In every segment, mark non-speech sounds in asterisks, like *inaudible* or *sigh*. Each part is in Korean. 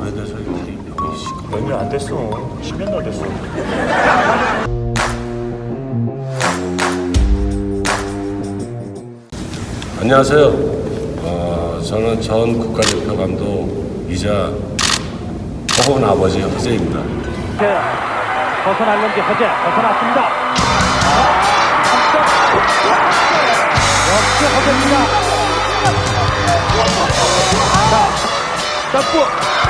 오래돼서 이 타입병이 시끄러. 몇년 안 됐어. 10년 날 됐어. 안녕하세요. 어, 저는 전 국가대표 감독이자 허건 아버지 허재입니다. 벗어났는지 허재 벗어났습니다. 역시 허재입니다. 자, 점프.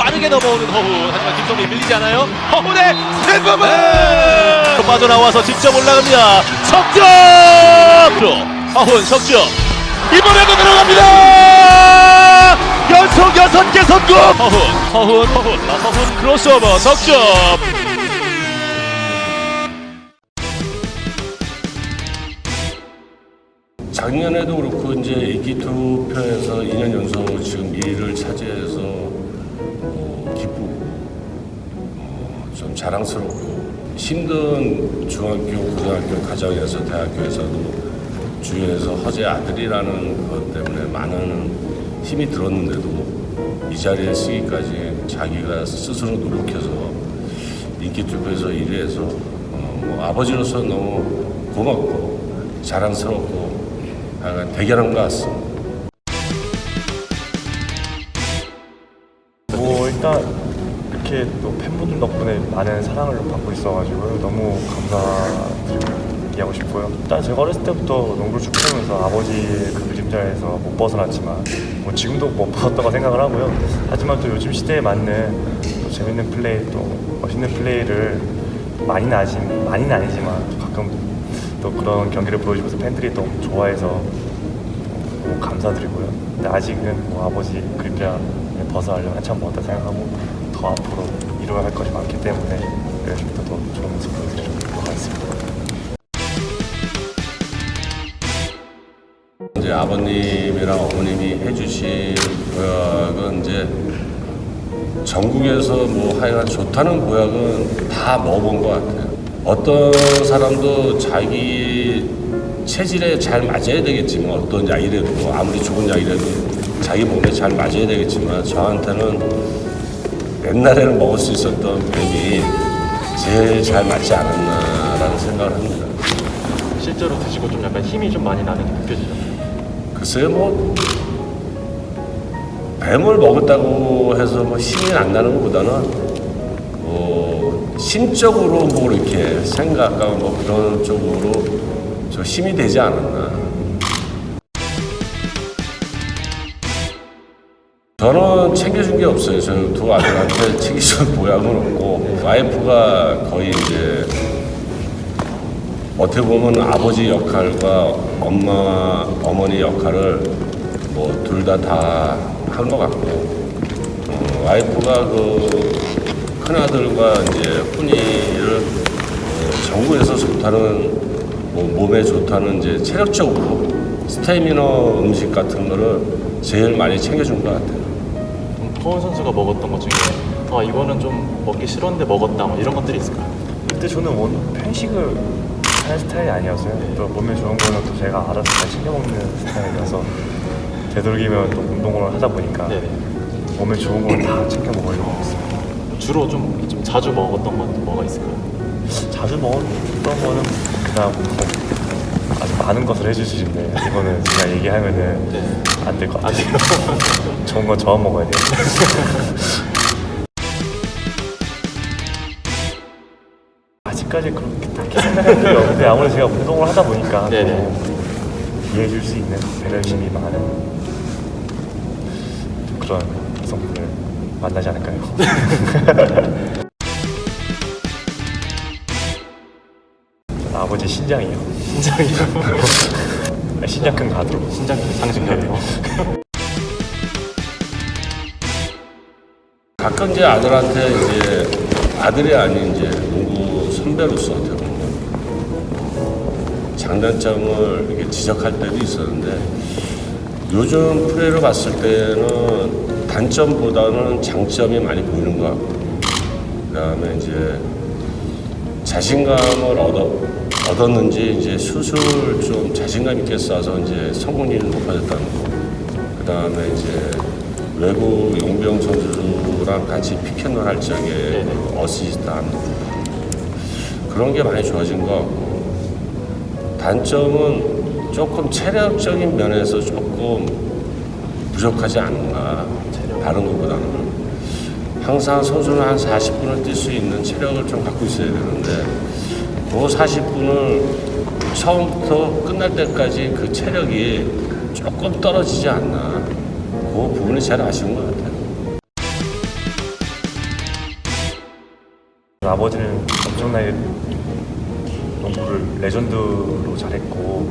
빠르게 넘어오는 허훈. 하지만 김성민 밀리지 않아요. 허훈의 스탠드업! 또 빠져나와서 직접 올라갑니다. 석점! 허훈 석점. 이번에도 들어갑니다! 연속 여섯 개 성공! 허훈, 허훈, 허훈. 아, 허훈 크로스오버 석점! 작년에도 그렇고 이제 인기 투표에서 2년 연속 지금 1위를 차지해서 어, 기쁘고 어, 좀 자랑스럽고 힘든 중학교, 고등학교 과정에서 대학교에서도 주위에서 허재 아들이라는 것 때문에 많은 힘이 들었는데도 이 자리에 쓰기까지 자기가 스스로 노력해서 인기 투표에서 1위해서 어, 뭐 아버지로서 너무 고맙고 자랑스럽고 대견한 것 같습니다. 또 팬분들 덕분에 많은 사랑을 받고 있어가지고 너무 감사드리고 얘기하고 싶고요. 일단 제가 어렸을 때부터 농구를 쭉 하면서 아버지의 그 그림자에서 못 벗어났지만 뭐 지금도 못 벗었다고 생각을 하고요. 하지만 또 요즘 시대에 맞는 또 재밌는 플레이 또 멋있는 플레이를 많이는 아니 많이는 아니지만 가끔 또 그런 경기를 보여주면서 팬들이 또 좋아해서 뭐 감사드리고요. 근데 아직은 뭐 아버지 그림자 벗어나려면 한참 멀다 생각하고 더 앞으로 이루어야 할 것이 많기 때문에 열심히 더 좋은 모습 보여드리도록 하겠습니다. 이제 아버님이랑 어머님이 해주신 보약은 이제 전국에서 뭐 하여간 좋다는 보약은 다 먹어본 것 같아요. 어떤 사람도 자기 체질에 잘 맞아야 되겠지만 어떤 약이라도 아무리 좋은 약이라도 자기 몸에 잘 맞아야 되겠지만 저한테는 옛날에는 먹을 수 있었던 뱀이 제일 잘 맞지 않았나라는 생각을 합니다. 실제로 드시고 좀 약간 힘이 좀 많이 나는 게 느껴지죠. 글쎄요, 뭐, 뱀을 먹었다고 해서 뭐 힘이 안 나는 것보다는, 뭐, 심적으로 뭐 이렇게 생각과 뭐 그런 쪽으로 저 힘이 되지 않았나. 저는 챙겨준 게 없어요. 저는 두 아들한테 *laughs* 챙겨준 보약은 없고, 와이프가 거의 이제 어떻게 보면 아버지 역할과 엄마, 어머니 역할을 뭐 둘 다 다 한 것 같고, 어, 와이프가 그 큰아들과 이제 훈이를 어, 전국에서 좋다는, 뭐 몸에 좋다는 이제 체력적으로 스태미너 음식 같은 거를 제일 많이 챙겨준 것 같아요. 허훈 선수가 먹었던 것 중에 아 이거는 좀 먹기 싫었는데 먹었다 뭐 이런 것들이 있을까요? 그때 저는 원 편식을 하는 스타일이 아니었어요. 또 몸에 좋은 거는 또 제가 알아서 잘 챙겨 먹는 스타일이라서 되도록이면 또 운동을 하다 보니까 네네. 몸에 좋은 걸 다 챙겨 먹으려고 있습니다. 주로 좀, 좀 자주 먹었던 건 뭐가 있을까요? 자주 먹었던 거는 그냥 뭐 아주 많은 것을 해주시는데 이거는 제가 얘기하면은 네. 안될것안 같아요. *laughs* 좋은 건 저만 먹어야 돼요. *laughs* 아직까지 그렇게 딱히 생각한 적이 없는데 아무래도 제가 운동을 하다 보니까 또 네네. 이해해 줄 수 있는 배려심이 많은 좀 그런 여성분을 만나지 않을까요? *laughs* 아버지 신장이요. 신장이요. 신장 *laughs* 신장 큰 가드로. 신장 상징적으로. 가끔 이제 아들한테 이제 아들이 아닌 이제 농구 선배로서 어떻게 보면 장단점을 이렇게 지적할 때도 있었는데 요즘 플레이를 봤을 때는 단점보다는 장점이 많이 보이는 것 같고 그다음에 이제 자신감을 얻어, 얻었는지 이제 수술 좀 자신감 있게 쏴서 이제 성공률이 높아졌다는 거. 그 다음에 이제 외국 용병 선수랑 같이 피켓놀 할 적에 그 어시스트 하는 거. 그런 게 많이 좋아진 것 같고 단점은 조금 체력적인 면에서 조금 부족하지 않나 다른 것보다는 항상 선수는 한 40분을 뛸 수 있는 체력을 좀 갖고 있어야 되는데 그 40분을 처음부터 끝날 때까지 그 체력이 조금 떨어지지 않나 그 부분이 제일 아쉬운 것 같아요. 아버지는 엄청나게 농구를 레전드로 잘했고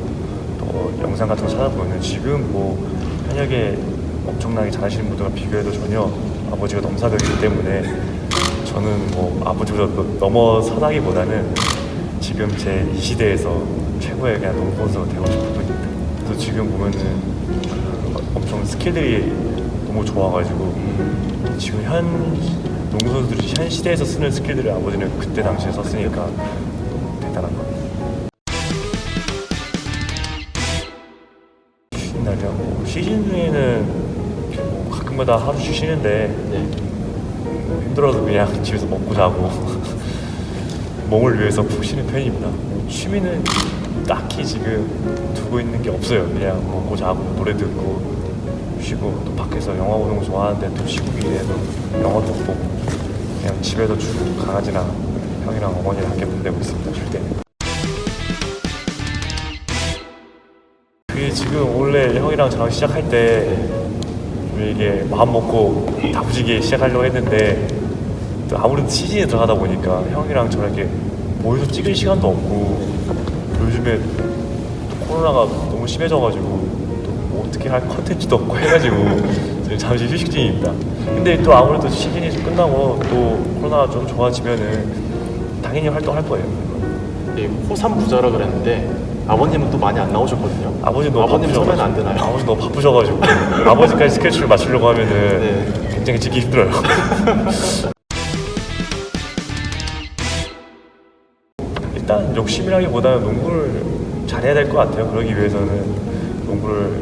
또 영상 같은 거 찾아보면 지금 뭐 현역에 엄청나게 잘하시는 분들과 비교해도 전혀 아버지가 넘사벽이기 때문에 저는 뭐 아버지보다 더- 넘어서다기보다는 지금 제 이 시대에서 최고의 그냥 농구 선수가 되고 싶은 분입니다. 그래서 지금 보면은 그 엄청 스킬들이 너무 좋아가지고 지금 현 농구 선수들이 현 시대에서 쓰는 스킬들을 아버지는 그때 당시에 썼으니까 대단한 겁니다. 쉬는 날이요? 뭐 시즌 중에는 뭐 가끔마다 하루씩 쉬는데 뭐 힘들어도 그냥 *laughs* 집에서 먹고 자고 몸을 위해서 푹 쉬는 편입니다. 취미는 딱히 지금 두고 있는 게 없어요. 그냥 먹고 자고 노래 듣고 쉬고 또 밖에서 영화 보는 거 좋아하는데 또 시국이에도 영화도 보고 그냥 집에서 주로 강아지랑 형이랑 어머니랑 함께 보내고 있습니다. 쉴 때는. 그게 지금 원래 형이랑 저랑 시작할 때 이게 마음 먹고 다부지게 시작하려고 했는데 또 아무래도 시즌에 들어가다 보니까 형이랑 저랑 이렇게 모여서 찍을 시간도 없고 요즘에 또 코로나가 너무 심해져가지고 또뭐 어떻게 할 컨텐츠도 없고 해가지고 지금 잠시 휴식 중입니다. 근데 또 아무래도 시즌이 좀 끝나고 또 코로나가 좀 좋아지면은 당연히 활동할 거예요. 이 호삼 부자라 그랬는데 아버님은 또 많이 안 나오셨거든요. 아버지 너무 아버님 바쁘셔가지고. 안 되나요? 아버지 너무 바쁘셔가지고 *laughs* 아버지까지 스케줄을 맞추려고 하면은 네. 굉장히 찍기 힘들어요. *laughs* 일단 욕심이라기보다는 농구를 잘해야 될 것 같아요. 그러기 위해서는 농구를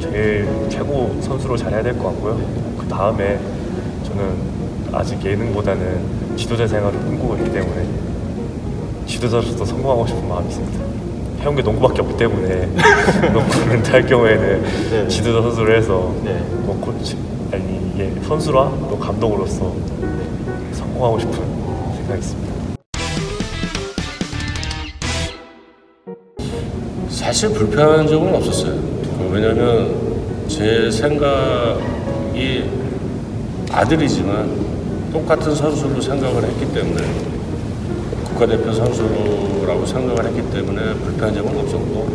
제일 최고 선수로 잘해야 될 것 같고요. 그 다음에 저는 아직 예능보다는 지도자 생활을 꿈꾸고 있기 때문에 지도자로서 성공하고 싶은 마음이 있습니다. 해온 게 농구밖에 없기 때문에 *laughs* 농구를 은퇴할 경우에는 네. 지도자 선수를 해서 네. 뭐 코치 아니 이게 선수라 또 감독으로서 성공하고 싶은 생각이 있습니다. 사실 불편한 적은 없었어요. 왜냐면 제 생각이 아들이지만 똑같은 선수로 생각을 했기 때문에 국가대표 선수라고 생각을 했기 때문에 불편한 점은 없었고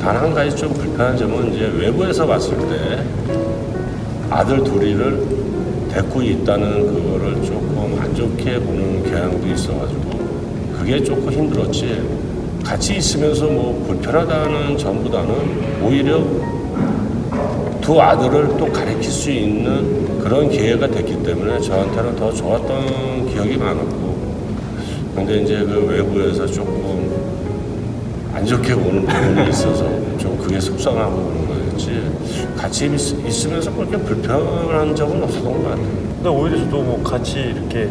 단 한 가지 좀 불편한 점은 이제 외부에서 봤을 때 아들 둘이를 데리고 있다는 그거를 조금 안 좋게 보는 경향도 있어가지고 그게 조금 힘들었지 같이 있으면서 뭐 불편하다는 점보다는 오히려 두 아들을 또 가르칠 수 있는 그런 기회가 됐기 때문에 저한테는 더 좋았던 기억이 많았고 근데 이제 그 외부에서 조금 안 좋게 보는 부분이 있어서 좀 그게 속상하고 그런 거였지 같이 있, 있으면서 그렇게 불편한 적은 없었던 것 같아요. 근데 오히려 저도 뭐 같이 이렇게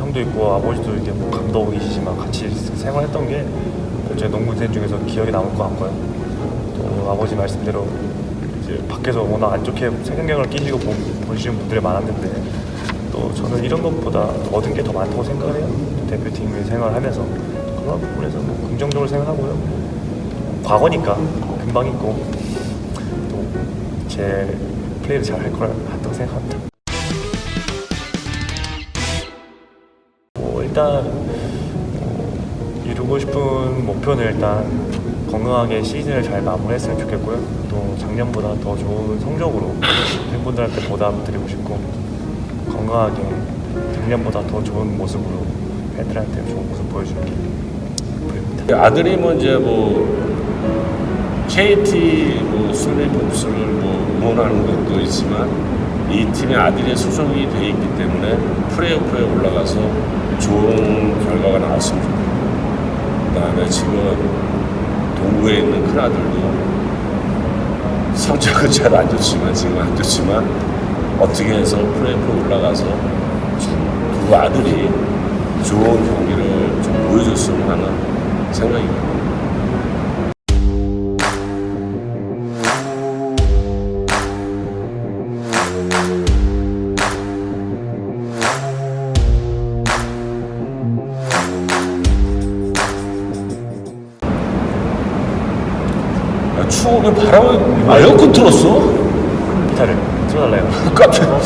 형도 있고 아버지도 이렇게 뭐 감독이시지만 같이 생활했던 게 제 농구 인생 중에서 기억에 남을 것 같고요. 또 아버지 말씀대로 이제 밖에서 워낙 안 좋게 색안경을 끼시고 보, 보시는 분들이 많았는데 또 저는 이런 것보다 얻은 게 더 많다고 생각을 해요. 또 대표팀 생활하면서 그런 부분에서 뭐 긍정적으로 생각하고요. 과거니까 금방 있고 또 제 플레이를 잘 할 거라 한다고 생각합니다. 일단 뭐 이루고 싶은 목표는 일단 건강하게 시즌을 잘 마무리했으면 좋겠고요. 또 작년보다 더 좋은 성적으로 팬분들한테 보답드리고 싶고 건강하게 작년보다 더 좋은 모습으로 팬들한테 좋은 모습 보여주길 부릅니다. 아들이 뭐 이제 뭐 KT 뭐 슬리폼스를 뭐 응원하는 것도 있지만 이 팀에 아들이 소속이 돼 있기 때문에 플레이오프에 올라가서 좋은 결과가 나왔으면 좋겠고 그 다음에 지금 동구에 있는 큰 아들도 성적은 *laughs* 잘 안 좋지만 지금 안 좋지만 어떻게 해서 플레이오프에 올라가서 두 아들이 좋은 경기를 좀 보여줬으면 하는 생각입니다. 추워 왜 바람을 아, 에어컨 틀었어? 기타를 틀어달래요. 깜짝